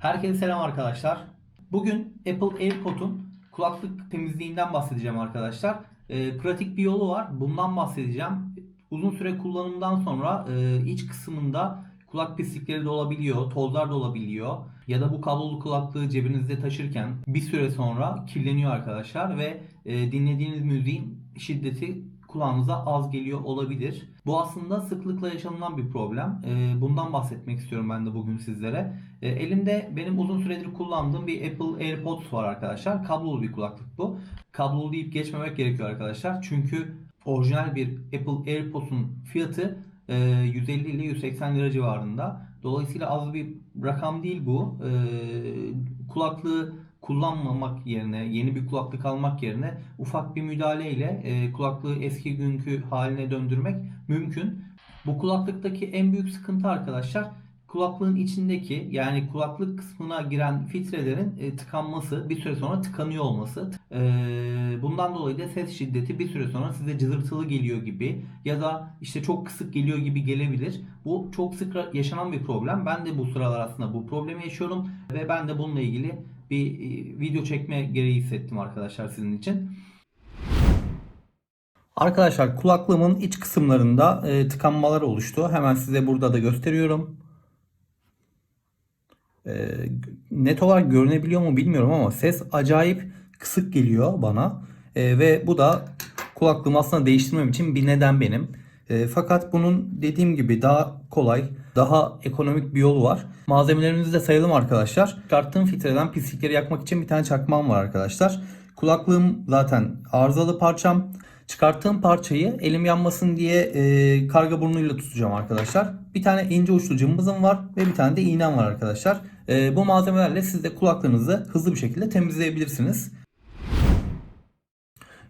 Herkese selam arkadaşlar. Bugün Apple AirPod'un kulaklık temizliğinden bahsedeceğim arkadaşlar. Ee, pratik bir yolu var. Bundan bahsedeceğim. Uzun süre kullanımdan sonra e, iç kısmında kulak pislikleri de olabiliyor, tozlar da olabiliyor. Ya da bu kablolu kulaklığı cebinizde taşırken bir süre sonra kirleniyor arkadaşlar ve e, dinlediğiniz müziğin şiddeti kulağınıza az geliyor olabilir. Bu aslında sıklıkla yaşanılan bir problem. Ee, Bundan bahsetmek istiyorum ben de bugün sizlere. Ee, Elimde benim uzun süredir kullandığım bir Apple AirPods var arkadaşlar. Kablolu bir kulaklık bu. Kablolu deyip geçmemek gerekiyor arkadaşlar. Çünkü orijinal bir Apple AirPods'un fiyatı e, 150 ile 180 lira civarında. Dolayısıyla az bir rakam değil bu. Ee, Kulaklığı kullanmamak yerine, yeni bir kulaklık almak yerine ufak bir müdahaleyle e, kulaklığı eski günkü haline döndürmek mümkün. Bu kulaklıktaki en büyük sıkıntı arkadaşlar kulaklığın içindeki yani kulaklık kısmına giren filtrelerin e, tıkanması, bir süre sonra tıkanıyor olması. E, bundan dolayı da ses şiddeti bir süre sonra size cızırtılı geliyor gibi ya da işte çok kısık geliyor gibi gelebilir. Bu çok sık yaşanan bir problem. Ben de bu sıralar aslında bu problemi yaşıyorum ve ben de bununla ilgili bir e, video çekme gereği hissettim arkadaşlar sizin için. Arkadaşlar kulaklığımın iç kısımlarında e, tıkanmalar oluştu. Hemen size burada da gösteriyorum. E, net olarak görünebiliyor mu bilmiyorum ama ses acayip kısık geliyor bana. E, ve bu da kulaklığımı aslında değiştirmem için bir neden benim. E, fakat bunun dediğim gibi daha kolay, daha ekonomik bir yolu var. Malzemelerimizi de sayalım arkadaşlar. Çıkarttığım filtreden pislikleri yakmak için bir tane çakmağım var arkadaşlar. Kulaklığım zaten arızalı parçam. Çıkarttığım parçayı elim yanmasın diye e, karga burnuyla tutacağım arkadaşlar. Bir tane ince uçlu cımbızım var ve bir tane de iğnem var arkadaşlar. E, bu malzemelerle siz de kulaklığınızı hızlı bir şekilde temizleyebilirsiniz.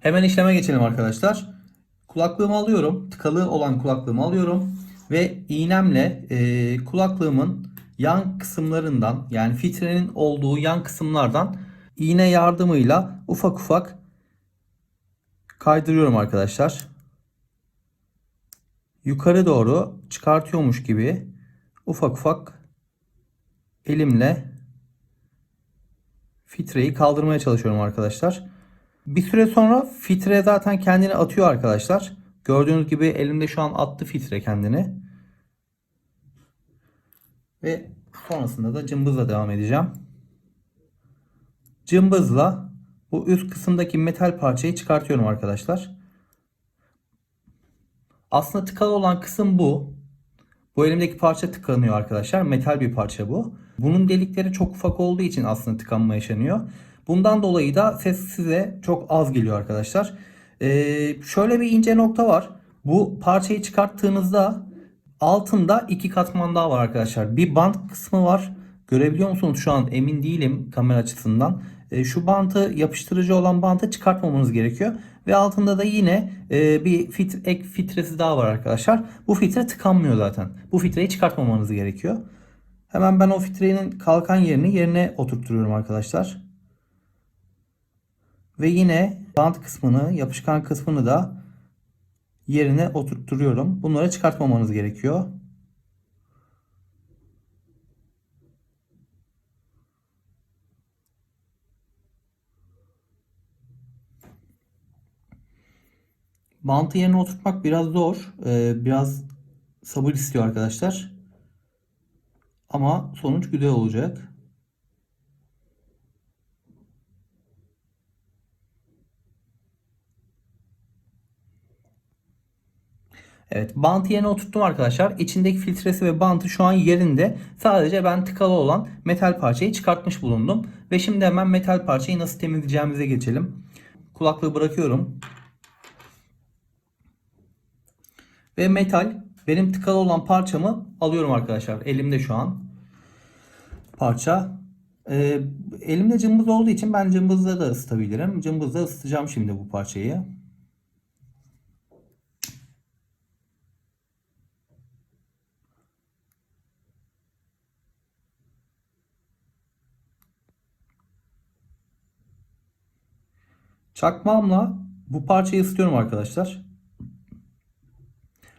Hemen işleme geçelim arkadaşlar. Kulaklığımı alıyorum. Tıkalı olan kulaklığımı alıyorum. Ve iğnemle e, kulaklığımın yan kısımlarından yani filtrenin olduğu yan kısımlardan iğne yardımıyla ufak ufak kaydırıyorum arkadaşlar. Yukarı doğru çıkartıyormuş gibi ufak ufak elimle filtreyi kaldırmaya çalışıyorum arkadaşlar. Bir süre sonra filtre zaten kendini atıyor arkadaşlar. Gördüğünüz gibi elimde şu an attı filtre kendini. Ve sonrasında da cımbızla devam edeceğim. Cımbızla bu üst kısımdaki metal parçayı çıkartıyorum arkadaşlar. Aslında tıkalı olan kısım bu. Bu elimdeki parça tıkanıyor arkadaşlar. Metal bir parça bu. Bunun delikleri çok ufak olduğu için aslında tıkanma yaşanıyor. Bundan dolayı da ses size çok az geliyor arkadaşlar. Ee, şöyle bir ince nokta var. Bu parçayı çıkarttığınızda altında iki katman daha var arkadaşlar. Bir bant kısmı var. Görebiliyor musunuz şu an emin değilim kamera açısından. E, şu bantı yapıştırıcı olan bantı çıkartmamanız gerekiyor. Ve altında da yine e, bir fit, ek filtresi daha var arkadaşlar. Bu filtre tıkanmıyor zaten. Bu filtreyi çıkartmamanız gerekiyor. Hemen ben o filtrenin kalkan yerini yerine oturtturuyorum arkadaşlar. Ve yine bant kısmını, yapışkan kısmını da yerine oturtturuyorum. Bunları çıkartmamanız gerekiyor. Bantı yerine oturtmak biraz zor. Ee, biraz sabır istiyor arkadaşlar. Ama sonuç güzel olacak. Evet bantı yerine oturttum arkadaşlar. İçindeki filtresi ve bantı şu an yerinde. Sadece ben tıkalı olan metal parçayı çıkartmış bulundum. Ve şimdi hemen metal parçayı nasıl temizleyeceğimize geçelim. Kulaklığı bırakıyorum. Ve metal benim tıkalı olan parçamı alıyorum arkadaşlar. Elimde şu an parça. Ee, elimde cımbız olduğu için ben cımbızla da ısıtabilirim. Cımbızla ısıtacağım şimdi bu parçayı. Çakmağımla bu parçayı ısıtıyorum arkadaşlar.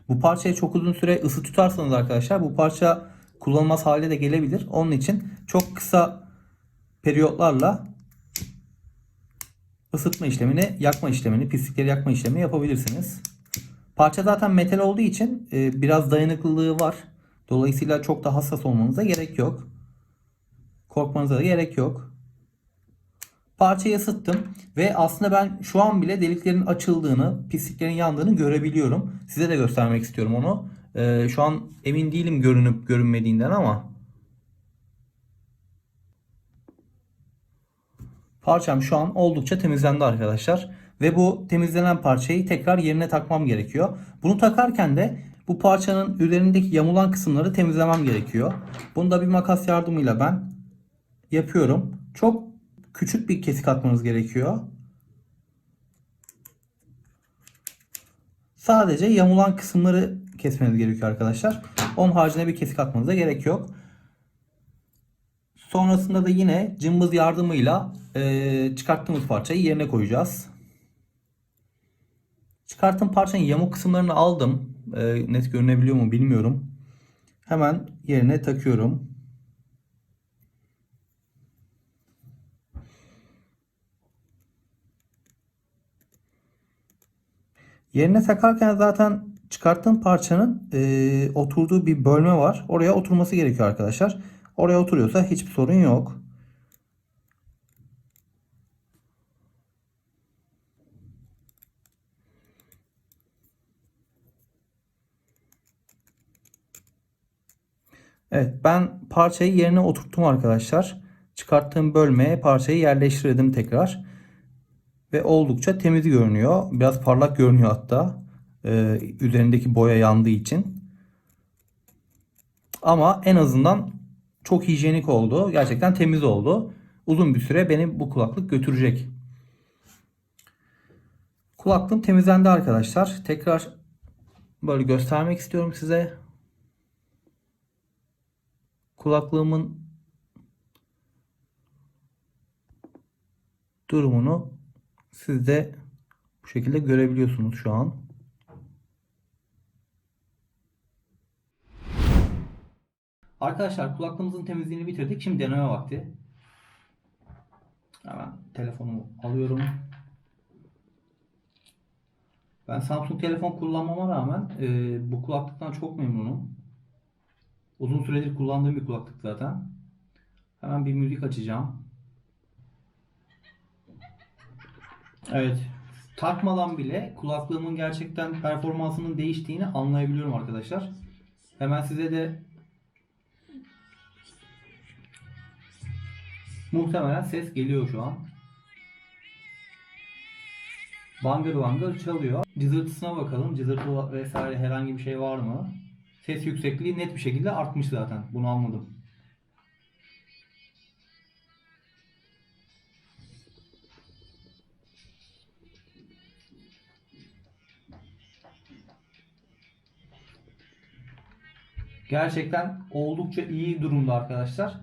Bu parçayı çok uzun süre ısı tutarsanız arkadaşlar bu parça kullanılmaz hale de gelebilir. Onun için çok kısa periyotlarla ısıtma işlemini, yakma işlemini, pislikleri yakma işlemi yapabilirsiniz. Parça zaten metal olduğu için e, biraz dayanıklılığı var. Dolayısıyla çok da hassas olmanıza gerek yok. Korkmanıza da gerek yok. Parçayı ısıttım ve aslında ben şu an bile deliklerin açıldığını, pisliklerin yandığını görebiliyorum. Size de göstermek istiyorum onu. E, şu an emin değilim görünüp görünmediğinden ama Parçam şu an oldukça temizlendi arkadaşlar. Ve bu temizlenen parçayı tekrar yerine takmam gerekiyor. Bunu takarken de bu parçanın üzerindeki yamulan kısımları temizlemem gerekiyor. Bunu da bir makas yardımıyla ben yapıyorum. Çok küçük bir kesik atmanız gerekiyor. Sadece yamulan kısımları kesmeniz gerekiyor arkadaşlar. Onun haricinde bir kesik atmanıza gerek yok. Sonrasında da yine cımbız yardımıyla e, çıkarttığımız parçayı yerine koyacağız. Çıkarttığım parçanın yamuk kısımlarını aldım. E, net görünebiliyor mu bilmiyorum. Hemen yerine takıyorum. Yerine takarken zaten çıkarttığım parçanın e, oturduğu bir bölme var. Oraya oturması gerekiyor arkadaşlar. Oraya oturuyorsa hiçbir sorun yok. Evet ben parçayı yerine oturttum arkadaşlar. Çıkarttığım bölmeye parçayı yerleştirdim tekrar. Ve oldukça temiz görünüyor. Biraz parlak görünüyor hatta. Ee, üzerindeki boya yandığı için. Ama en azından çok hijyenik oldu. Gerçekten temiz oldu. Uzun bir süre beni bu kulaklık götürecek. Kulaklığım temizlendi arkadaşlar. Tekrar böyle göstermek istiyorum size. Kulaklığımın durumunu siz de bu şekilde görebiliyorsunuz şu an. Arkadaşlar kulaklığımızın temizliğini bitirdik. Şimdi deneme vakti. Hemen telefonumu alıyorum. Ben Samsung telefon kullanmama rağmen e, bu kulaklıktan çok memnunum. Uzun süredir kullandığım bir kulaklık zaten. Hemen bir müzik açacağım. Evet. Takmadan bile kulaklığımın gerçekten performansının değiştiğini anlayabiliyorum arkadaşlar. Hemen size de Muhtemelen ses geliyor şu an. Bangır bangır çalıyor. Cızırtısına bakalım. Cızırtı vesaire herhangi bir şey var mı? Ses yüksekliği net bir şekilde artmış zaten. Bunu anladım. Gerçekten oldukça iyi durumda arkadaşlar.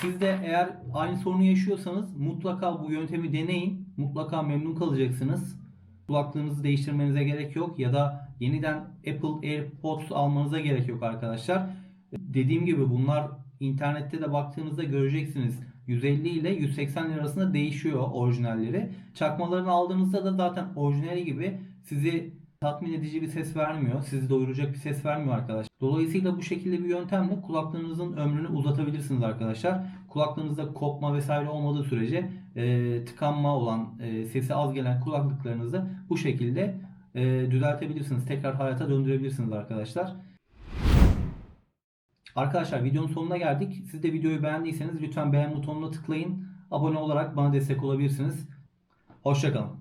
Siz de eğer aynı sorunu yaşıyorsanız mutlaka bu yöntemi deneyin. Mutlaka memnun kalacaksınız. Kulaklığınızı değiştirmenize gerek yok ya da yeniden Apple AirPods almanıza gerek yok arkadaşlar. Dediğim gibi bunlar internette de baktığınızda göreceksiniz. 150 ile 180 lira arasında değişiyor orijinalleri. Çakmalarını aldığınızda da zaten orijinali gibi sizi tatmin edici bir ses vermiyor. Sizi doyuracak bir ses vermiyor arkadaşlar. Dolayısıyla bu şekilde bir yöntemle kulaklığınızın ömrünü uzatabilirsiniz arkadaşlar. Kulaklığınızda kopma vesaire olmadığı sürece e, tıkanma olan, e, sesi az gelen kulaklıklarınızı bu şekilde e, düzeltebilirsiniz. Tekrar hayata döndürebilirsiniz arkadaşlar. Arkadaşlar videonun sonuna geldik. Siz de videoyu beğendiyseniz lütfen beğen butonuna tıklayın. Abone olarak bana destek olabilirsiniz. Hoşçakalın.